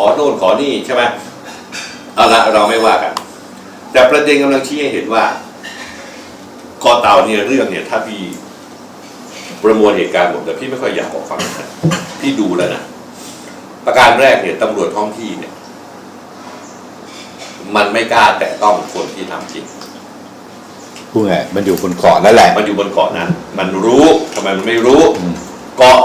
อโน่นขอนี่ใช่ไหมเอาละเราไม่ว่ากัน แต่ประเด็นกำลังชี้ให้เห็นว่าคอเต่าเนี่ยเรื่องเนี่ย ถ้าพี่ประมวลเหตุการณ์หมดแต่พี่ไม่ค่อยอยากออกความนะพี่ดูแล้วนะประการแรกเนี่ยตำรวจท้องที่เนี่ย มันไม่กล้าแตะต้องคนที่ทำจริงพูดไงมันอยู่บนเกาะนั่นแหละมันอยู่บนเกาะนั้นมันรู้ทำไมมันไม่รู้อืมเกาะ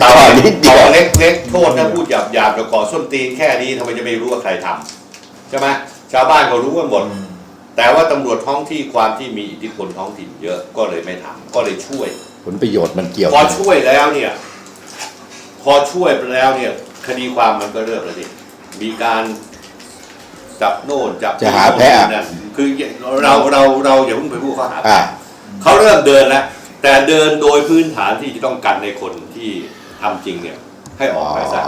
เกาะนิดเดียวเกาะเล็กๆ โทษนะพูดหยาบหยาบๆกับเกาะส้นตีนแค่นี้ทำไมจะไม่รู้ว่าใครทำใช่ไหมชาวบ้านก็รู้กันหมด แต่ว่าตำรวจท้องที่ความที่มีอิทธิพลท้องถิ่นเยอะก็เลยไม่ทำก็เลยช่วย ผลประโยชน์มันเกี่ยวพอช่วยแล้วเนี่ย พอช่วยไปแล้วเนี่ย คดีความมันก็เริ่มแล้วดิมีการจับโน่นจับจะหาแพ้อะนั่นคือเราเราเราอย่าเพิ่งไปพูดข้อหาอ่าเขาเริ่มเดินแล้วแต่เดินโดยพื้นฐานที่จะต้องกันในคนที่ทำจริงเนี่ย ให้ออ๋ออกไปซะ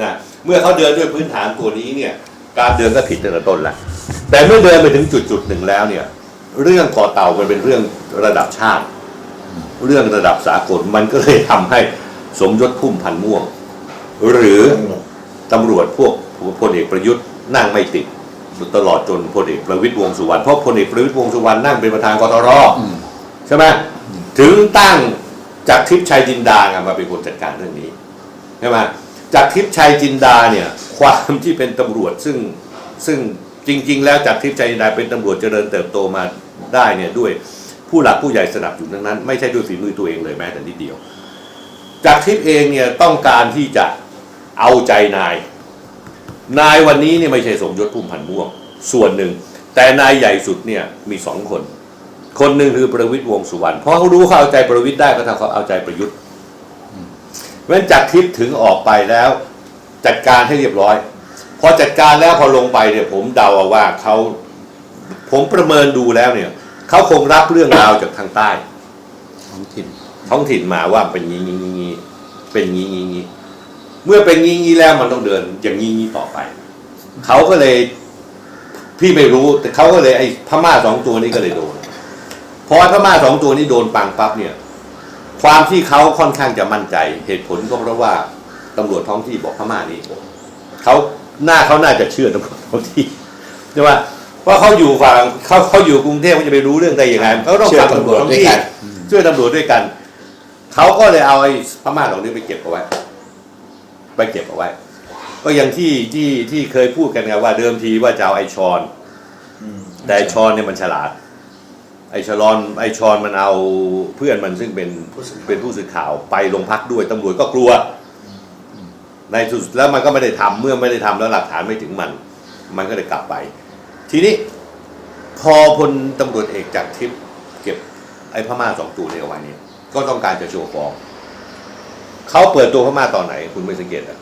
นะเมื่อเขาเดินด้วยพื้นฐานตัวนี้เนี่ย การเดินก็ผิดตั้งแต่ต้นแล้วแต่เมื่อเดินไปถึงจุดจุดๆหนึ่งแล้วเนี่ย เรื่องก่อเต่ามันเป็นเรื่องระดับชาติ เรื่องระดับสากลมันก็เลยทำให้สมยศพุ่มพันธ์ม่วง หรือตำรวจพวกพลเอกประยุทธ์นั่งไม่ติดตลอดจนพลเอกประวิตยวงษ์สุวรรณเพราะพลเอกประวิตยวงษ์สุวรรณนั่งเป็นประธานกตรอืมใช่ไหมถึงตั้งจากทิพย์ชัยจินดาไงมาเป็นคนจัดการเรื่องนี้ ใช่ไหมจากทิพย์ชัยจินดาเนี่ยความที่เป็นตำรวจซึ่งซึ่งจริง ๆ แล้วจากทิพย์ชัยจินดาเป็นตำรวจเจริญเติบโตมาได้เนี่ยด้วยผู้หลักผู้ใหญ่สนับสนุนทั้งนั้น ไม่ใช่ด้วยฝีมือตัวเองเลยแม้แต่นิดเดียว จากทิพย์เองเนี่ยต้องการที่จะเอาใจนาย นายวันนี้เนี่ยไม่ใช่สมยศพุ่มพันธ์ม่วงส่วนหนึ่ง แต่นายใหญ่สุดเนี่ยมีสองคน คนหนึ่งคือประวิตยวงสุวรรณเพราะเขารู้เขาเอาใจประวิตยได้ก็ทำเขาเอาใจประยุทธ์ เพราะฉะนั้นจากทิพย์ถึงออกไปแล้ว จัดการให้เรียบร้อย พอจัดการแล้วพอลงไปเนี่ย ผมเดาเอาว่าเขาผมประเมินดูแล้วเนี่ยเขาคงรับเรื่องราวจากทางใต้ท้องถิ่นท้องถิ่นมาว่าเป็นงี้งี้งี้งี้เป็นงี้งี้งี้เมื่อเป็นงี้งี้แล้วมันต้องเดิน อย่างงี้งี้ต่อไปเขาก็เลยพี่ไม่รู้แต่เขาก็เลยไอ้พม่าสองตัวนี้ก็เลยโดน พอไอ้พม่าสองตัวนี้โดนปังปั๊บเนี่ย ความที่เขาค่อนข้างจะมั่นใจ เหตุผลก็เพราะว่าตำรวจท้องที่บอกพม่านี้เขาหน้าเขาน่าจะเชื่อตำรวจท้องที่ใช่ไหมว่าเขาอยู่ฝั่งเขาเขาอยู่กรุงเทพเขาจะไปรู้เรื่องได้ยังไงเขาต้องฟังตำรวจท้องที่ช่วยตำรวจด้วยกันเขาก็เลยเอาไอ้พม่าเหล่านี้ไปเก็บเอาไว้ ไปเก็บเอาไว้ ก็อย่างที่ที่ที่เคยพูดกันไงว่าเดิมทีว่าจะเอาไอชอน แต่ไอชอนเนี่ยมันฉลาด ไอชลอนไอชอนมันเอาเพื่อนมันซึ่งเป็นเป็นผู้สื่อข่าวไปโรงพักด้วยตำรวจก็กลัว ในสุดแล้วมันก็ไม่ได้ทำเมื่อไม่ได้ทำแล้วหลักฐานไม่ถึงมัน มันก็เลยกลับไป ทีนี้พอพลตำรวจเอกจากทิพย์เก็บไอ้พม่าสองตัวนี้เอาไว้เนี่ยก็ต้องการจะโชว์ฟอร์มเขาเปิดตัวพม่าตอนไหน คุณไม่สังเกตอะ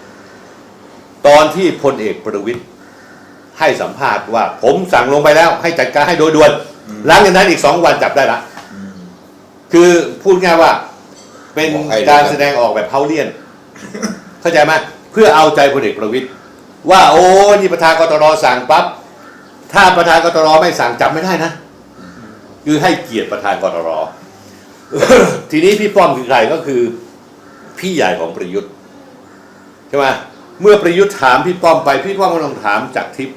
ตอนที่พลเอกประวิตยให้สัมภาษณ์ว่า ผมสั่งลงไปแล้ว ให้จัดการให้โดยด่วน หลังจากนั้นอีกสองวันจับได้ละ คือพูดง่ายว่า เป็นบอกให้การเลยนะแสดงออกแบบเฮาเลียน เข้าใจไหมเพื่อเอาใจพลเอกประวิตยว่าโอ้นี่ประธานกตรสั่งปั๊บถ้าประธานกตรไม่สั่งจับไม่ได้นะคือให้เกียรติประธานกตรทีนี้พี่ป้อมคือใครก็คือ พี่ใหญ่ของประยุทธ์ใช่ไหมเมื่อประยุทธ์ถามพี่ป้อมไปพี่ป้อมก็ต้องถามจากทิพย์